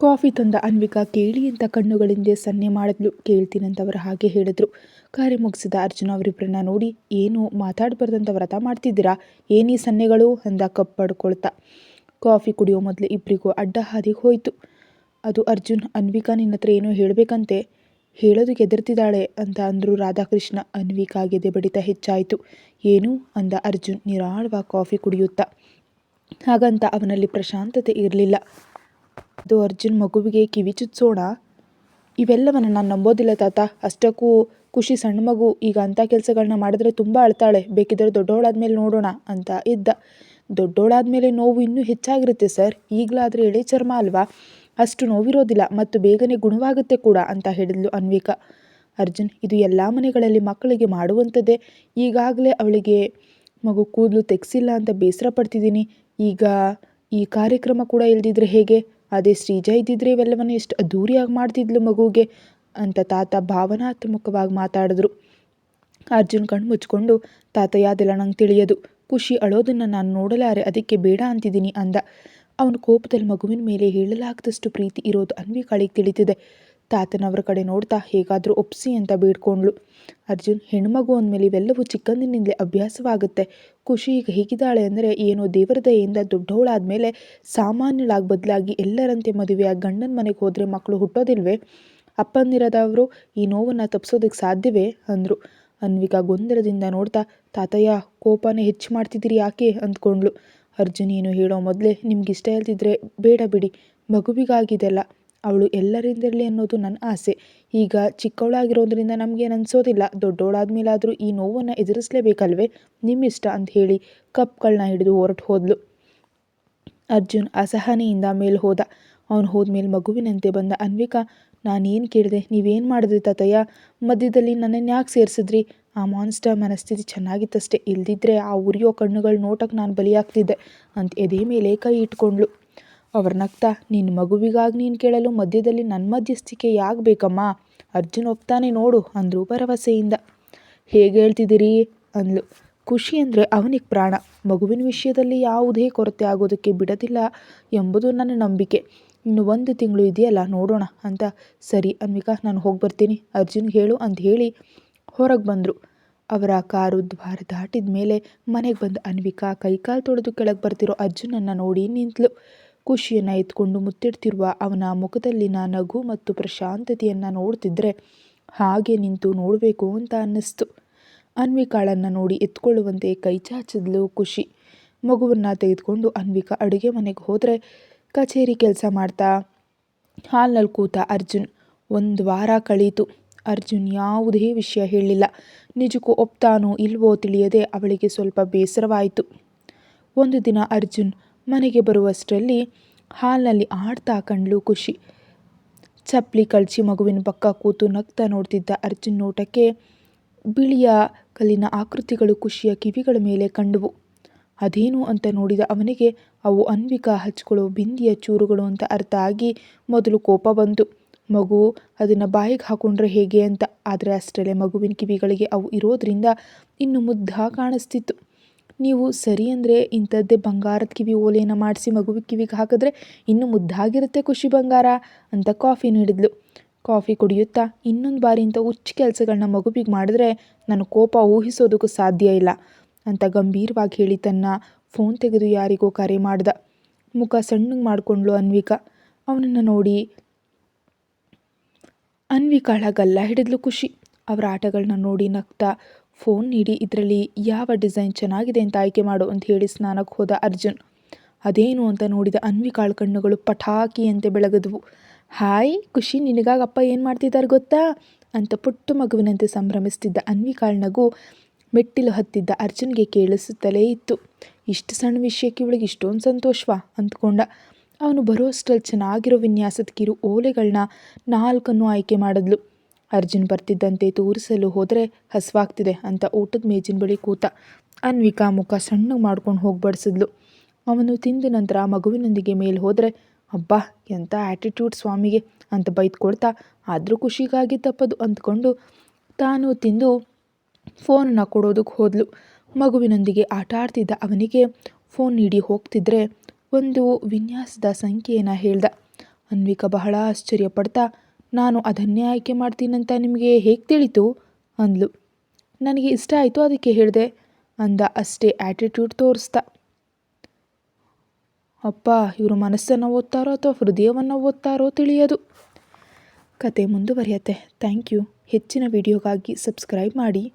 Coffee ತಂದ ಅನ್ವಿಕಾ ಕೇಳಿ ಅಂತ ಕಣ್ಣುಗಳಿಂದ ಸನ್ನೆ ಮಾಡಿದ್ಲು ಕೇಳ್ತೀನಂತವರು ಹಾಗೆ ಹೇಳಿದ್ರು. ಕಾರ್ಯ ಮುಗಿಸಿದ ಅರ್ಜುನ ಅವರಿಬ್ಬರನ್ನ ನೋಡಿ, ಏನು ಮಾತಾಡಬಾರ್ದಂತ ವ್ರತ ಮಾಡ್ತಿದ್ದೀರಾ? ಏನೀ ಸನ್ನೆಗಳು? ಅಂದ ಕಪ್ಪಾಡ್ಕೊಳ್ತಾ. ಕಾಫಿ ಕುಡಿಯೋ ಮೊದಲು ಇಬ್ಬರಿಗೂ ಅಡ್ಡ ಹಾದಿ ಹೋಯಿತು. ಅದು ಅರ್ಜುನ್, ಅನ್ವಿಕಾ ನಿನ್ನ ಹತ್ರ ಏನೋ ಹೇಳಬೇಕಂತೆ. ಹೇಳೋದು ಎದುರ್ತಿದ್ದಾಳೆ ಅಂತ ಅಂದರು ರಾಧಾಕೃಷ್ಣ. ಅನ್ವಿಕಾಗೆ ಬಡಿತ ಹೆಚ್ಚಾಯಿತು. ಏನು? ಅಂದ ಅರ್ಜುನ್ ನಿರಾಳವಾಗಿ ಕಾಫಿ ಕುಡಿಯುತ್ತಾ? ಹಾಗಂತ ಅವನಲ್ಲಿ ಪ್ರಶಾಂತತೆ ಇರಲಿಲ್ಲ. ಅದು ಅರ್ಜುನ್ ಮಗುವಿಗೆ ಕಿವಿ ಚುಚ್ಚಿಸೋಣ ಇವೆಲ್ಲವನ್ನು ನಾನು ನಂಬೋದಿಲ್ಲ ತಾತ. ಅಷ್ಟಕ್ಕೂ ಖುಷಿ ಸಣ್ಣ ಮಗು ಈಗ ಅಂಥ ಕೆಲಸಗಳನ್ನ ಮಾಡಿದ್ರೆ ತುಂಬ ಅಳ್ತಾಳೆ. ಬೇಕಿದ್ರೆ ದೊಡ್ಡವಳಾದ್ಮೇಲೆ ನೋಡೋಣ ಅಂತ ಇದ್ದ. ದೊಡ್ಡವಳಾದ್ಮೇಲೆ ನೋವು ಇನ್ನೂ ಹೆಚ್ಚಾಗಿರುತ್ತೆ ಸರ್. ಈಗಲಾದರೆ ಎಳೆ ಚರ್ಮ ಅಲ್ವಾ? ಅಷ್ಟು ನೋವಿರೋದಿಲ್ಲ ಮತ್ತು ಬೇಗನೆ ಗುಣವಾಗುತ್ತೆ ಕೂಡ ಅಂತ ಹೇಳಿದ್ಲು ಅನ್ವಿಕಾ. ಅರ್ಜುನ್, ಇದು ಎಲ್ಲ ಮನೆಗಳಲ್ಲಿ ಮಕ್ಕಳಿಗೆ ಮಾಡುವಂಥದ್ದೇ. ಈಗಾಗಲೇ ಅವಳಿಗೆ ಮಗು ಕೂದಲು ತೆಗೆಸಿಲ್ಲ ಅಂತ ಬೇಸರ ಪಡ್ತಿದ್ದೀನಿ. ಈಗ ಈ ಕಾರ್ಯಕ್ರಮ ಕೂಡ ಇಲ್ದಿದ್ರೆ ಹೇಗೆ? ಅದೇ ಶ್ರೀಜ ಇದ್ದಿದ್ರೆ ಇವೆಲ್ಲವನ್ನು ಎಷ್ಟು ಅದ್ಧೂರಿಯಾಗಿ ಮಾಡ್ತಿದ್ಲು ಮಗುಗೆ ಅಂತ ತಾತ ಭಾವನಾತ್ಮಕವಾಗಿ ಮಾತಾಡಿದ್ರು. ಅರ್ಜುನ್ ಕಣ್ಣು ಮುಚ್ಕೊಂಡು, ತಾತ ಯಾದೆಲ್ಲ ನಂಗೆ ತಿಳಿಯೋದು? ಖುಷಿ ಅಳೋದನ್ನು ನಾನು ನೋಡಲಾರೆ, ಅದಕ್ಕೆ ಬೇಡ ಅಂತಿದ್ದೀನಿ ಅಂದ. ಅವನ ಕೋಪದಲ್ಲಿ ಮಗುವಿನ ಮೇಲೆ ಹೇಳಲಾಗದಷ್ಟು ಪ್ರೀತಿ ಇರೋದು ಅನ್ವಿ ಅನ್ವಿಕಾಳಿಗೆ ತಿಳಿತಿದೆ. ತಾತನವರ ಕಡೆ ನೋಡ್ತಾ ಹೇಗಾದರೂ ಒಪ್ಸಿ ಅಂತ ಬೇಡ್ಕೊಂಡ್ಳು. ಅರ್ಜುನ್ ಹೆಣ್ಮಗು ಅಂದಮೇಲೆ ಇವೆಲ್ಲವೂ ಚಿಕ್ಕಂದಿನಿಂದಲೇ ಅಭ್ಯಾಸವಾಗುತ್ತೆ. ಖುಷಿ ಈಗ ಹೇಗಿದ್ದಾಳೆ ಅಂದರೆ ಏನೋ ದೇವರ ದಯೆಯಿಂದ ದೊಡ್ಡವಳಾದಮೇಲೆ ಸಾಮಾನ್ಯಳಾಗಿ ಬದಲಾಗಿ ಎಲ್ಲರಂತೆ ಮದುವೆಯಾಗಿ ಗಂಡನ ಮನೆಗೆ ಹೋದರೆ ಮಕ್ಕಳು ಹುಟ್ಟೋದಿಲ್ವೇ? ಅಪ್ಪಂದಿರದವರು ಈ ನೋವನ್ನು ತಪ್ಪಿಸೋದಕ್ಕೆ ಸಾಧ್ಯವೇ? ಅಂದರು. ಅನ್ವಿಕಾ ಗೊಂದಲದಿಂದ ನೋಡ್ತಾ, ತಾತಯ್ಯ, ಕೋಪನೇ ಹೆಚ್ಚು ಮಾಡ್ತಿದ್ದೀರಿ ಯಾಕೆ? ಅಂದ್ಕೊಂಡ್ಳು. ಅರ್ಜುನ್, ಏನು ಹೇಳೋ ಮೊದಲೇ ನಿಮ್ಗೆ ಇಷ್ಟ ಹೇಳ್ತಿದ್ರೆ ಬೇಡ ಬಿಡಿ. ಮಗುವಿಗಾಗಿದೆಲ್ಲ ಅವಳು ಎಲ್ಲರಿಂದಿರಲಿ ಅನ್ನೋದು ನನ್ನ ಆಸೆ. ಈಗ ಚಿಕ್ಕವಳಾಗಿರೋದ್ರಿಂದ ನಮಗೇನು ಅನಿಸೋದಿಲ್ಲ. ದೊಡ್ಡವಳಾದ ಮೇಲಾದರೂ ಈ ನೋವನ್ನು ಎದುರಿಸಲೇಬೇಕಲ್ವೇ? ನಿಮ್ಮಿಷ್ಟ ಅಂತ ಹೇಳಿ ಕಪ್ಗಳನ್ನ ಹಿಡಿದು ಹೊರಟು ಹೋದ್ಲು. ಅರ್ಜುನ್ ಅಸಹನೆಯಿಂದ ಮೇಲೆ ಹೋದ. ಅವನು ಹೋದ್ಮೇಲೆ ಮಗುವಿನಂತೆ ಬಂದ ಅನ್ವಿಕಾ, ನಾನೇನು ಕೇಳಿದೆ? ನೀವೇನು ಮಾಡಿದ್ರಿ ತಾತಯ್ಯ? ಮಧ್ಯದಲ್ಲಿ ನನ್ನನ್ನು ಯಾಕೆ ಸೇರಿಸಿದ್ರಿ? ಆ ಮಾನ್ಸ್ಟರ್ ಮನಸ್ಥಿತಿ ಚೆನ್ನಾಗಿತ್ತಷ್ಟೇ. ಇಲ್ದಿದ್ರೆ ಆ ಉರಿಯೋ ಕಣ್ಣುಗಳು ನೋಟಕ್ಕೆ ನಾನು ಬಲಿಯಾಗ್ತಿದ್ದೆ ಅಂತ ಎದೆ ಮೇಲೆ ಕೈ ಇಟ್ಕೊಂಡ್ಳು. ಅವ್ರ ನಗ್ತಾ ನಿನ್ನ ಮಗುವಿಗಾಗಿ ನೀನು ಕೇಳಲು ಮಧ್ಯದಲ್ಲಿ ನನ್ನ ಮಧ್ಯಸ್ಥಿಕೆ ಯಾಕೆ ಬೇಕಮ್ಮ? ಅರ್ಜುನ್ ಒಪ್ತಾನೆ ನೋಡು ಅಂದರು ಭರವಸೆಯಿಂದ. ಹೇಗೆ ಹೇಳ್ತಿದ್ದೀರಿ? ಅಂದ್ಲು. ಖುಷಿ ಅಂದರೆ ಅವನಿಗೆ ಪ್ರಾಣ. ಮಗುವಿನ ವಿಷಯದಲ್ಲಿ ಯಾವುದೇ ಕೊರತೆ ಆಗೋದಕ್ಕೆ ಬಿಡೋದಿಲ್ಲ ಎಂಬುದು ನನ್ನ ನಂಬಿಕೆ. ಇನ್ನು ಒಂದು ತಿಂಗಳು ಇದೆಯಲ್ಲ, ನೋಡೋಣ ಅಂತ. ಸರಿ ಅನ್ವಿಕಾ, ನಾನು ಹೋಗಿ ಬರ್ತೀನಿ. ಅರ್ಜುನ್ಗೆ ಹೇಳು ಅಂತ ಹೇಳಿ ಹೊರಗೆ ಬಂದರು. ಅವರ ಕಾರು ದ್ವಾರ ದಾಟಿದ ಮೇಲೆ ಮನೆಗೆ ಬಂದು ಅನ್ವಿಕಾ ಕೈಕಾಲು ತೊಳೆದು ಕೆಳಗೆ ಬರ್ತಿರೋ ಅರ್ಜುನನ್ನು ನೋಡಿ ನಿಂತಳು ಖುಷಿಯನ್ನು ಎತ್ಕೊಂಡು ಮುತ್ತಿಡ್ತಿರುವ ಅವನ ಮುಖದಲ್ಲಿನ ನಗು ಮತ್ತು ಪ್ರಶಾಂತತೆಯನ್ನು ನೋಡ್ತಿದ್ರೆ ಹಾಗೆ ನಿಂತು ನೋಡಬೇಕು ಅಂತ ಅನ್ನಿಸ್ತು. ಅನ್ವಿಕಾಳನ್ನು ನೋಡಿ ಎತ್ಕೊಳ್ಳುವಂತೆ ಕೈ ಚಾಚಿದ್ಲು ಖುಷಿ. ಮಗುವನ್ನು ತೆಗೆದುಕೊಂಡು ಅನ್ವಿಕಾ ಅಡುಗೆ ಮನೆಗೆ ಹೋದರೆ ಕಚೇರಿ ಕೆಲಸ ಮಾಡ್ತಾ ಹಾಲ್ನಲ್ಲಿ ಕೂತ ಅರ್ಜುನ್. ಒಂದು ವಾರ ಕಳೀತು. ಅರ್ಜುನ್ ಯಾವುದೇ ವಿಷಯ ಹೇಳಿಲ್ಲ. ನಿಜಕ್ಕೂ ಒಪ್ತಾನೋ ಇಲ್ವೋ ತಿಳಿಯದೆ ಅವಳಿಗೆ ಸ್ವಲ್ಪ ಬೇಸರವಾಯಿತು. ಒಂದು ದಿನ ಅರ್ಜುನ್ ಮನೆಗೆ ಬರುವಷ್ಟರಲ್ಲಿ ಹಾಲ್ನಲ್ಲಿ ಆಡ್ತಾ ಕಂಡ್ಲು ಖುಷಿ. ಚಪ್ಪಲಿ ಕಳಚಿ ಮಗುವಿನ ಪಕ್ಕ ಕೂತು ನಗ್ತಾ ನೋಡ್ತಿದ್ದ ಅರ್ಜುನ್ ನೋಟಕ್ಕೆ ಬಿಳಿಯ ಕಲ್ಲಿನ ಆಕೃತಿಗಳು ಖುಷಿಯ ಕಿವಿಗಳ ಮೇಲೆ ಕಂಡುವು. ಅದೇನು ಅಂತ ನೋಡಿದ ಅವನಿಗೆ, ಅವು ಅನ್ವಿಕಾ ಹಚ್ಕೊಳ್ಳೋ ಬಿಂದಿಯ ಚೂರುಗಳು ಅಂತ ಅರ್ಥ ಆಗಿ ಮೊದಲು ಕೋಪ ಬಂತು. ಮಗು ಅದನ್ನು ಬಾಯಿಗೆ ಹಾಕೊಂಡ್ರೆ ಹೇಗೆ ಅಂತ, ಆದರೆ ಅಷ್ಟರಲ್ಲೇ ಮಗುವಿನ ಕಿವಿಗಳಿಗೆ ಅವು ಇರೋದರಿಂದ ಇನ್ನು ಮುದ್ದ ಕಾಣಿಸ್ತಿತ್ತು. ನೀವು ಸರಿ ಅಂದರೆ ಇಂಥದ್ದೇ ಬಂಗಾರದ ಕಿವಿ ಓಲೆಯನ್ನು ಮಾಡಿಸಿ ಮಗುವಿಗೆ ಕಿವಿಗೆ ಹಾಕಿದ್ರೆ ಇನ್ನೂ ಮುದ್ದಾಗಿರುತ್ತೆ ಖುಷಿ ಬಂಗಾರ ಅಂತ ಕಾಫಿ ನೀಡಿದ್ಲು ಕಾಫಿ ಕುಡಿಯುತ್ತಾ ಇನ್ನೊಂದು ಬಾರಿ ಇಂಥ ಹುಚ್ಚು ಕೆಲಸಗಳನ್ನ ಮಗುವಿಗೆ ಮಾಡಿದ್ರೆ ನನ್ನ ಕೋಪ ಊಹಿಸೋದಕ್ಕೂ ಸಾಧ್ಯ ಇಲ್ಲ ಅಂತ ಗಂಭೀರವಾಗಿ ಹೇಳಿ ತನ್ನ ಫೋನ್ ತೆಗೆದು ಯಾರಿಗೋ ಕರೆ ಮಾಡ್ದ. ಮುಖ ಸಣ್ಣಗೆ ಮಾಡಿಕೊಂಡ್ಳು ಅನ್ವಿಕಾ. ಅವನನ್ನು ನೋಡಿ ಅನ್ವಿಕಾಳ ಗಲ್ಲ ಹಿಡಿದ್ಲು ಖುಷಿ. ಅವರ ಆಟಗಳನ್ನ ನೋಡಿ ನಗ್ತಾ ಫೋನ್ ನೀಡಿ, ಇದರಲ್ಲಿ ಯಾವ ಡಿಸೈನ್ ಚೆನ್ನಾಗಿದೆ ಅಂತ ಆಯ್ಕೆ ಮಾಡು ಅಂತ ಹೇಳಿ ಸ್ನಾನಕ್ಕೆ ಹೋದ ಅರ್ಜುನ್. ಅದೇನು ಅಂತ ನೋಡಿದ ಅನ್ವಿಕಾಳ ಕಣ್ಣುಗಳು ಪಟಾಕಿಯಂತೆ ಬೆಳಗಿದ್ವು. ಹಾಯ್, ಖುಷಿ ನಿನಗಾಗಪ್ಪ ಏನು ಮಾಡ್ತಿದ್ದಾರೆ ಗೊತ್ತಾ? ಅಂತ ಪುಟ್ಟ ಮಗುವಿನಂತೆ ಸಂಭ್ರಮಿಸ್ತಿದ್ದ ಅನ್ವಿಕಾಳ್ ನಗು ಮೆಟ್ಟಿಲು ಹತ್ತಿದ್ದ ಅರ್ಜುನ್ಗೆ ಕೇಳಿಸುತ್ತಲೇ ಇತ್ತು. ಇಷ್ಟು ಸಣ್ಣ ವಿಷಯಕ್ಕೆ ಇವಳಿಗೆ ಇಷ್ಟೊಂದು ಸಂತೋಷವಾ? ಅಂದ್ಕೊಂಡ. ಅವನು ಬರೋಷ್ಟರಲ್ಲಿ ಚೆನ್ನಾಗಿರೋ ವಿನ್ಯಾಸದ ಕಿರು ಓಲೆಗಳನ್ನ ನಾಲ್ಕನ್ನು ಆಯ್ಕೆ ಮಾಡಿದ್ಲು. ಅರ್ಜುನ್ ಬರ್ತಿದ್ದಂತೆ ತೋರಿಸಲು ಹೋದರೆ ಹಸ್ವಾಗ್ತಿದೆ ಅಂತ ಊಟದ ಮೇಜಿನ ಬಳಿ ಕೂತ ಅನ್ವಿಕಾ ಮುಖ ಸಣ್ಣಗೆ ಮಾಡ್ಕೊಂಡು ಹೋಗಿ ಬಡಿಸಿದ್ಲು. ಅವನು ತಿಂದ ನಂತರ ಮಗುವಿನೊಂದಿಗೆ ಮೇಲೆ ಹೋದರೆ, ಅಬ್ಬಾ ಎಂಥ ಆ್ಯಟಿಟ್ಯೂಡ್ ಸ್ವಾಮಿಗೆ ಅಂತ ಬೈದ್ಕೊಳ್ತಾ ಆದರೂ ಖುಷಿಗಾಗಿ ತಪ್ಪದು ಅಂದ್ಕೊಂಡು ತಾನು ತಿಂದು ಫೋನನ್ನು ಕೊಡೋದಕ್ಕೆ ಹೋದ್ಲು. ಮಗುವಿನೊಂದಿಗೆ ಆಟ ಆಡ್ತಿದ್ದ ಅವನಿಗೆ ಫೋನ್ ನೀಡಿ ಹೋಗ್ತಿದ್ರೆ ಒಂದು ವಿನ್ಯಾಸದ ಸಂಖ್ಯೆಯನ್ನು ಹೇಳ್ದ. ಅನ್ವಿಕಾ ಬಹಳ ಆಶ್ಚರ್ಯಪಡ್ತಾ ನಾನು ಅದನ್ನೇ ಆಯ್ಕೆ ಮಾಡ್ತೀನಂತ ನಿಮಗೆ ಹೇಗೆ ತಿಳಿತು? ಅಂದ್ಲು. ನನಗೆ ಇಷ್ಟ ಆಯಿತು ಅದಕ್ಕೆ ಹೇಳಿದೆ. ಅಂದ ಅಷ್ಟೇ ಆ್ಯಟಿಟ್ಯೂಡ್ ತೋರಿಸ್ದ ಅಪ್ಪ, ಇವರು ಮನಸ್ಸನ್ನು ಓದ್ತಾರೋ ಅಥವಾ ಹೃದಯವನ್ನು ಓದ್ತಾರೋ ತಿಳಿಯೋದು. ಕತೆ ಮುಂದುವರಿಯತ್ತೆ. ಥ್ಯಾಂಕ್ ಯು ಹೆಚ್ಚಿನ ವಿಡಿಯೋಗಾಗಿ ಸಬ್ಸ್ಕ್ರೈಬ್ ಮಾಡಿ.